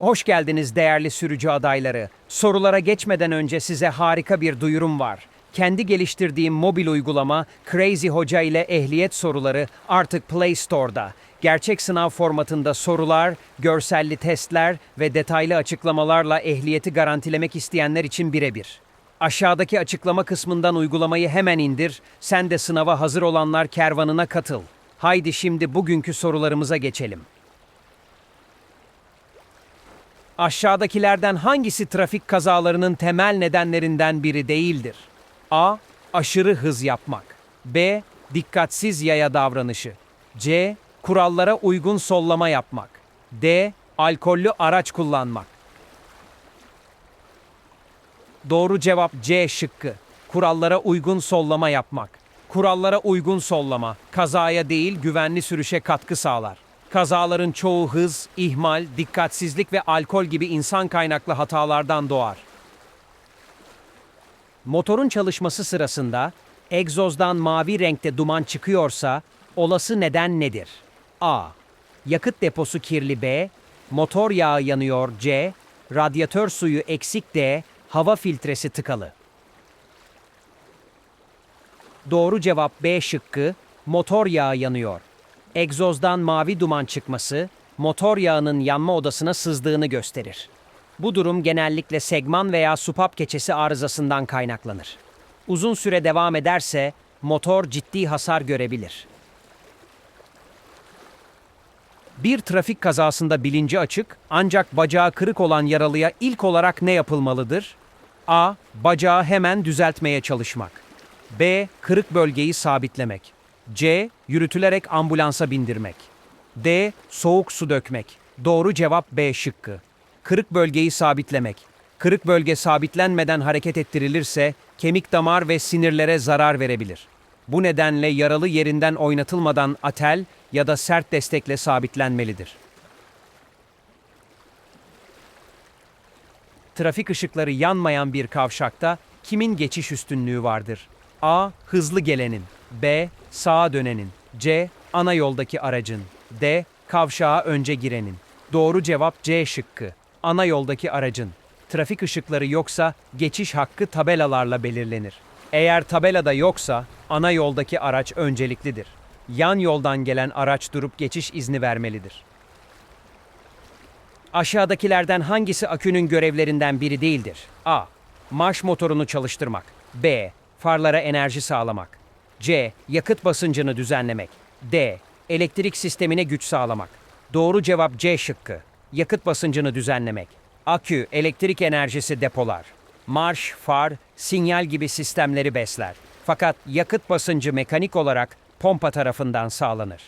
Hoş geldiniz değerli sürücü adayları. Sorulara geçmeden önce size harika bir duyurum var. Kendi geliştirdiğim mobil uygulama Crazy Hoca ile ehliyet soruları artık Play Store'da. Gerçek sınav formatında sorular, görselli testler ve detaylı açıklamalarla ehliyeti garantilemek isteyenler için birebir. Aşağıdaki açıklama kısmından uygulamayı hemen indir, sen de sınava hazır olanlar kervanına katıl. Haydi şimdi bugünkü sorularımıza geçelim. Aşağıdakilerden hangisi trafik kazalarının temel nedenlerinden biri değildir? A. Aşırı hız yapmak. B. Dikkatsiz yaya davranışı. C. Kurallara uygun sollama yapmak. D. Alkollü araç kullanmak. Doğru cevap C şıkkı. Kurallara uygun sollama yapmak. Kurallara uygun sollama, kazaya değil güvenli sürüşe katkı sağlar. Kazaların çoğu hız, ihmal, dikkatsizlik ve alkol gibi insan kaynaklı hatalardan doğar. Motorun çalışması sırasında egzozdan mavi renkte duman çıkıyorsa olası neden nedir? A. Yakıt deposu kirli B, motor yağı yanıyor C, radyatör suyu eksik D, hava filtresi tıkalı. Doğru cevap B şıkkı, motor yağı yanıyor. Egzozdan mavi duman çıkması, motor yağının yanma odasına sızdığını gösterir. Bu durum genellikle segman veya supap keçesi arızasından kaynaklanır. Uzun süre devam ederse motor ciddi hasar görebilir. Bir trafik kazasında bilinci açık ancak bacağı kırık olan yaralıya ilk olarak ne yapılmalıdır? A. Bacağı hemen düzeltmeye çalışmak. B. Kırık bölgeyi sabitlemek. C. Yürütülerek ambulansa bindirmek. D. Soğuk su dökmek. Doğru cevap B şıkkı. Kırık bölgeyi sabitlemek. Kırık bölge sabitlenmeden hareket ettirilirse kemik damar ve sinirlere zarar verebilir. Bu nedenle yaralı yerinden oynatılmadan atel ya da sert destekle sabitlenmelidir. Trafik ışıkları yanmayan bir kavşakta kimin geçiş üstünlüğü vardır? A. Hızlı gelenin. B. Sağa dönenin. C. Ana yoldaki aracın. D. Kavşağa önce girenin. Doğru cevap C şıkkı. Ana yoldaki aracın. Trafik ışıkları yoksa geçiş hakkı tabelalarla belirlenir. Eğer tabelada yoksa ana yoldaki araç önceliklidir. Yan yoldan gelen araç durup geçiş izni vermelidir. Aşağıdakilerden hangisi akünün görevlerinden biri değildir? A. Marş motorunu çalıştırmak. B. Farlara enerji sağlamak. C. Yakıt basıncını düzenlemek. D. Elektrik sistemine güç sağlamak. Doğru cevap C şıkkı. Yakıt basıncını düzenlemek. Akü, elektrik enerjisi depolar. Marş, far, sinyal gibi sistemleri besler. Fakat yakıt basıncı mekanik olarak pompa tarafından sağlanır.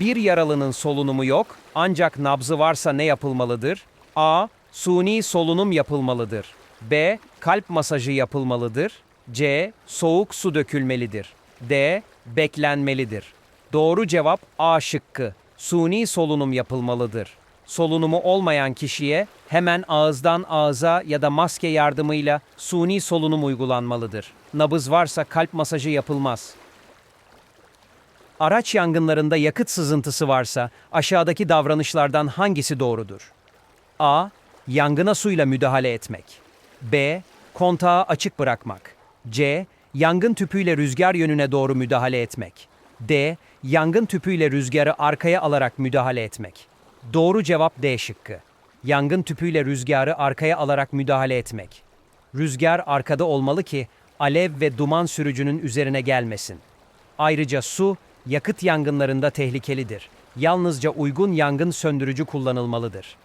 Bir yaralının solunumu yok ancak nabzı varsa ne yapılmalıdır? A. Suni solunum yapılmalıdır. B. Kalp masajı yapılmalıdır. C. Soğuk su dökülmelidir. D. Beklenmelidir. Doğru cevap A şıkkı. Suni solunum yapılmalıdır. Solunumu olmayan kişiye hemen ağızdan ağza ya da maske yardımıyla suni solunum uygulanmalıdır. Nabız varsa kalp masajı yapılmaz. Araç yangınlarında yakıt sızıntısı varsa aşağıdaki davranışlardan hangisi doğrudur? A. Yangına suyla müdahale etmek. B. Kontağı açık bırakmak. C. Yangın tüpüyle rüzgar yönüne doğru müdahale etmek. D. Yangın tüpüyle rüzgarı arkaya alarak müdahale etmek. Doğru cevap D şıkkı. Yangın tüpüyle rüzgarı arkaya alarak müdahale etmek. Rüzgar arkada olmalı ki alev ve duman sürücünün üzerine gelmesin. Ayrıca su, yakıt yangınlarında tehlikelidir. Yalnızca uygun yangın söndürücü kullanılmalıdır.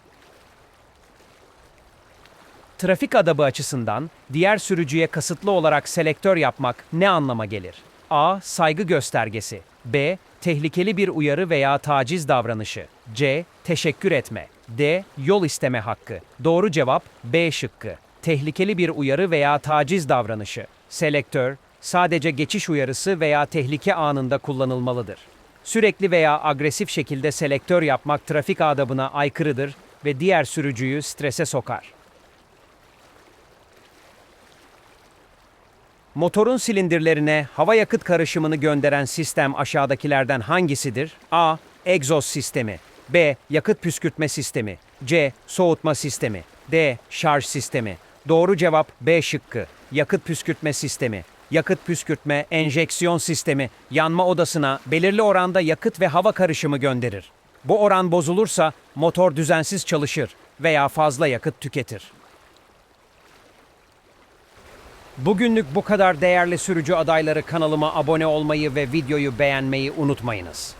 Trafik adabı açısından diğer sürücüye kasıtlı olarak selektör yapmak ne anlama gelir? A. Saygı göstergesi. B. Tehlikeli bir uyarı veya taciz davranışı. C. Teşekkür etme. D. Yol isteme hakkı. Doğru cevap B şıkkı. Tehlikeli bir uyarı veya taciz davranışı. Selektör, sadece geçiş uyarısı veya tehlike anında kullanılmalıdır. Sürekli veya agresif şekilde selektör yapmak trafik adabına aykırıdır ve diğer sürücüyü strese sokar. Motorun silindirlerine hava yakıt karışımını gönderen sistem aşağıdakilerden hangisidir? A. Egzoz sistemi. B. Yakıt püskürtme sistemi. C. Soğutma sistemi. D. Şarj sistemi. Doğru cevap B şıkkı. Yakıt püskürtme sistemi. Yakıt püskürtme, enjeksiyon sistemi yanma odasına belirli oranda yakıt ve hava karışımı gönderir. Bu oran bozulursa motor düzensiz çalışır veya fazla yakıt tüketir. Bugünlük bu kadar değerli sürücü adayları kanalıma abone olmayı ve videoyu beğenmeyi unutmayınız.